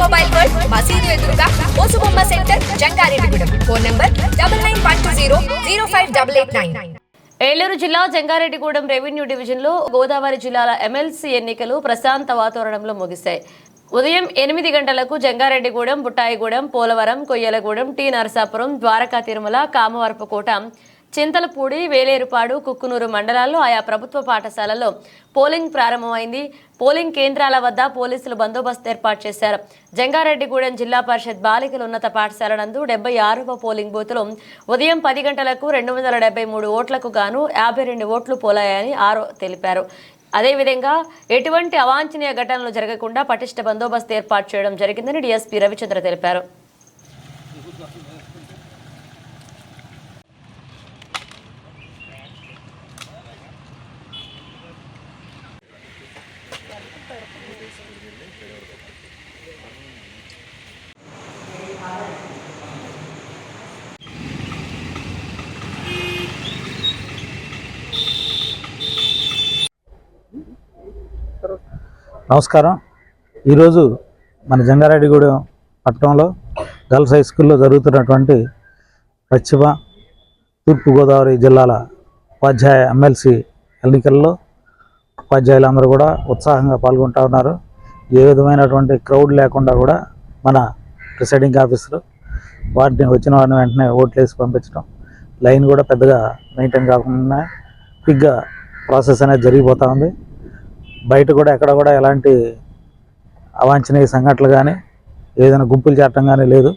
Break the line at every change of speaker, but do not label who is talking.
Mobile world మసీదు ఎదురుగా Mosubomma centre Jangareddygudem. Phone number double nine one two zero zero five double eight nine.
Eluru జిల్లా Jangareddygudem revenue డివిజన్లో గోదావరి జిల్లాల MLC ఎన్నికలు ప్రశాంత వాతావరణంలో ముగిశాయి. ఉదయం ఎనిమిది గంటలకు జంగారెడ్డిగూడెం బుట్టాయిగూడెం పోలవరం కొయ్యలగూడెం టి నరసాపురం ద్వారకా తిరుమల కామవరపుకోట చింతలపూడి వేలేరుపాడు కుక్కునూరు మండలాల్లో ఆయా ప్రభుత్వ పాఠశాలలో పోలింగ్ ప్రారంభమైంది. పోలింగ్ కేంద్రాల వద్ద పోలీసులు బందోబస్తు ఏర్పాటు చేశారు. జంగారెడ్డిగూడెం జిల్లా పరిషత్ బాలికల ఉన్నత పాఠశాల నందు డెబ్బై ఆరవ పోలింగ్ బూత్లో ఉదయం పది గంటలకు రెండు వందల డెబ్బై మూడు ఓట్లకు గాను యాభై రెండు ఓట్లు పోలాయని ఆరో తెలిపారు. అదేవిధంగా ఎటువంటి అవాంఛనీయ ఘటనలు జరగకుండా పటిష్ట బందోబస్తు ఏర్పాటు చేయడం జరిగిందని డిఎస్పీ రవిచంద్ర తెలిపారు.
నమస్కారం. ఈరోజు మన జంగారెడ్డిగూడెం పట్టణంలో గర్ల్స్ హై స్కూల్లో జరుగుతున్నటువంటి పశ్చిమ తూర్పుగోదావరి జిల్లాల ఉపాధ్యాయ ఎమ్మెల్సీ ఎన్నికల్లో ఉపాధ్యాయులందరూ కూడా ఉత్సాహంగా పాల్గొంటూ ఉన్నారు. ఏ విధమైనటువంటి క్రౌడ్ లేకుండా కూడా మన ప్రిసైడింగ్ ఆఫీసర్ వాటిని వచ్చిన వారిని వెంటనే ఓట్లు వేసి పంపించడం లైన్ కూడా పెద్దగా మెయింటైన్ కాకుండా క్విక్గా ప్రాసెస్ అనేది జరిగిపోతూ ఉంది. బయట కూడా ఎక్కడ కూడా ఎలాంటి అవాంఛనీయ సంఘటనలు కానీ ఏదైనా గుంపులు చేరటం కానీ లేదు.